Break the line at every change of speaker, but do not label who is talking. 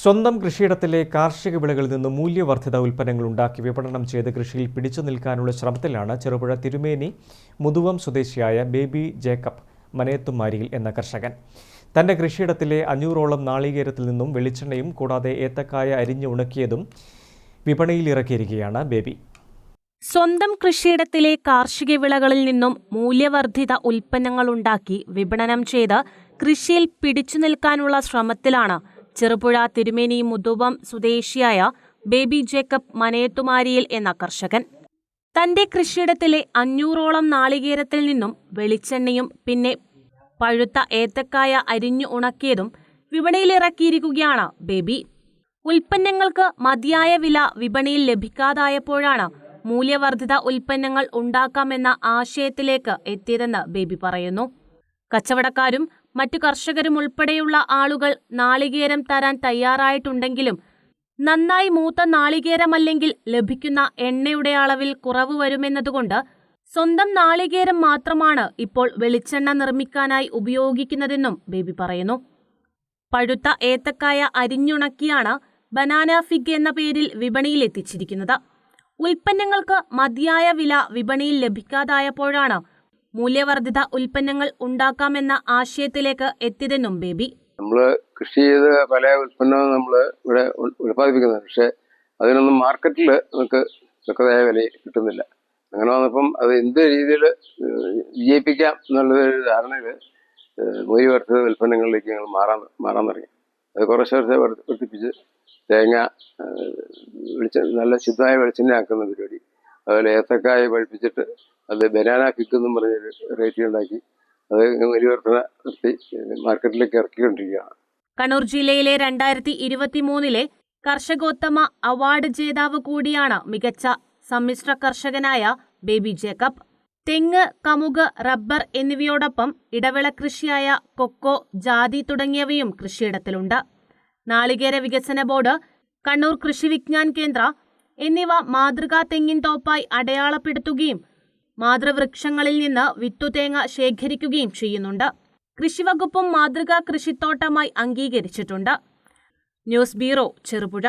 സ്വന്തം കൃഷിയിടത്തിലെ കാർഷിക വിളകളിൽ നിന്ന് മൂല്യവർദ്ധിത ഉൽപ്പന്നങ്ങൾ ഉണ്ടാക്കി വിപണനം ചെയ്ത് കൃഷിയിൽ പിടിച്ചു നിൽക്കാനുള്ള ശ്രമത്തിലാണ് ചെറുപുഴ തിരുമേനി മുതുവം സ്വദേശിയായ ബേബി ജേക്കബ് മനയത്തുമാരിയിൽ എന്ന കർഷകൻ. തന്റെ കൃഷിയിടത്തിലെ അഞ്ഞൂറോളം നാളികേരത്തിൽ നിന്നും വെളിച്ചെണ്ണയും കൂടാതെ ഏത്തക്കായ അരിഞ്ഞു ഉണക്കിയതും വിപണിയിൽ ഇറക്കിയിരിക്കുകയാണ് ബേബി.
സ്വന്തം കൃഷിയിടത്തിലെ കാർഷിക വിളകളിൽ നിന്നും മൂല്യവർദ്ധിത ഉൽപ്പന്നങ്ങളുണ്ടാക്കി വിപണനം ചെയ്ത് കൃഷിയിൽ പിടിച്ചു നിൽക്കാനുള്ള ശ്രമത്തിലാണ് ചെറുപുഴ തിരുമേനി മുതുവം സ്വദേശിയായ ബേബി ജേക്കബ് മനയത്തുമാരിയിൽ എന്ന കർഷകൻ. തന്റെ കൃഷിയിടത്തിലെ അഞ്ഞൂറോളം നാളികേരത്തിൽ നിന്നും വെളിച്ചെണ്ണയും പിന്നെ പഴുത്ത ഏത്തക്കായ അരിഞ്ഞു ഉണക്കിയതും വിപണിയിലിറക്കിയിരിക്കുകയാണ് ബേബി. ഉൽപ്പന്നങ്ങൾക്ക് മതിയായ വില വിപണിയിൽ ലഭിക്കാതായപ്പോഴാണ് മൂല്യവർദ്ധിത ഉൽപ്പന്നങ്ങൾ ഉണ്ടാക്കാമെന്ന ആശയത്തിലേക്ക് എത്തിയതെന്ന് ബേബി പറയുന്നു. കച്ചവടക്കാരും മറ്റു കർഷകരും ഉൾപ്പെടെയുള്ള ആളുകൾ നാളികേരം തരാൻ തയ്യാറായിട്ടുണ്ടെങ്കിലും നന്നായി മൂത്ത നാളികേരമല്ലെങ്കിൽ ലഭിക്കുന്ന എണ്ണയുടെ അളവിൽ കുറവ് വരുമെന്നതുകൊണ്ട് സ്വന്തം നാളികേരം മാത്രമാണ് ഇപ്പോൾ വെളിച്ചെണ്ണ നിർമ്മിക്കാനായി ഉപയോഗിക്കുന്നതെന്നും ബേബി പറയുന്നു. പഴുത്ത ഏത്തക്കായ അരിഞ്ഞുണക്കിയാണ് ബനാന ഫിഗ് എന്ന പേരിൽ വിപണിയിൽ എത്തിച്ചിരിക്കുന്നത്. ഉൽപ്പന്നങ്ങൾക്ക് മതിയായ വില വിപണിയിൽ ലഭിക്കാതായപ്പോഴാണ് മൂല്യവർദ്ധിത ഉൽപ്പന്നങ്ങൾ ഉണ്ടാക്കാമെന്ന ആശയത്തിലേക്ക് എത്തിയതെന്നും ബേബി.
നമ്മൾ കൃഷി ചെയ്ത് പല ഉൽപ്പന്നവും നമ്മൾ ഇവിടെ ഉൽപ്പാദിപ്പിക്കുന്നത് പക്ഷെ അതിനൊന്നും മാർക്കറ്റിൽ നമുക്ക് തക്കതായ വില കിട്ടുന്നില്ല. അങ്ങനെ വന്നപ്പം അത് എന്ത് രീതിയിൽ വിജയിപ്പിക്കാം എന്നുള്ളൊരു ധാരണയിൽ ഭൂരിവർദ്ധിത ഉൽപ്പന്നങ്ങളിലേക്ക് ഞങ്ങൾ മാറാൻ മാറാൻ തുടങ്ങി. അത് കുറച്ച് വർഷം വർദ്ധിപ്പിച്ച് തേങ്ങ വെളിച്ച നല്ല ശുദ്ധമായ വെളിച്ചെണ്ണ ആക്കുന്ന പരിപാടി. അതുപോലെ ഏത്തക്കായ പഴിപ്പിച്ചിട്ട് അത് ബനാന കിക്ക് പറഞ്ഞൊരു റേറ്റ് ഉണ്ടാക്കി. അത് പരിവർത്തന നടത്തി മാർക്കറ്റിലേക്ക് ഇറക്കിക്കൊണ്ടിരിക്കുകയാണ്.
കണ്ണൂർ ജില്ലയിലെ രണ്ടായിരത്തി ഇരുപത്തിമൂന്നിലെ കർഷകോത്തമ അവാർഡ് ജേതാവ് കൂടിയാണ് മികച്ച സമ്മിശ്ര കർഷകനായ ബേബി ജേക്കബ്. തെങ്ങ് കമുക് റബ്ബർ എന്നിവയോടൊപ്പം ഇടവിള കൃഷിയായ കൊക്കോ ജാതി തുടങ്ങിയവയും കൃഷിയിടത്തിലുണ്ട്. നാളികേര വികസന ബോർഡ് കണ്ണൂർ കൃഷി വിജ്ഞാൻ കേന്ദ്ര എന്നിവ മാതൃകാ തെങ്ങിൻ തോപ്പായി അടയാളപ്പെടുത്തുകയും മാതൃവൃക്ഷങ്ങളിൽ നിന്ന് വിത്തുതേങ്ങ ശേഖരിക്കുകയും ചെയ്യുന്നുണ്ട്. കൃഷിവകുപ്പും മാതൃകാ കൃഷിത്തോട്ടമായി അംഗീകരിച്ചിട്ടുണ്ട്. News bureau Cherupuzha.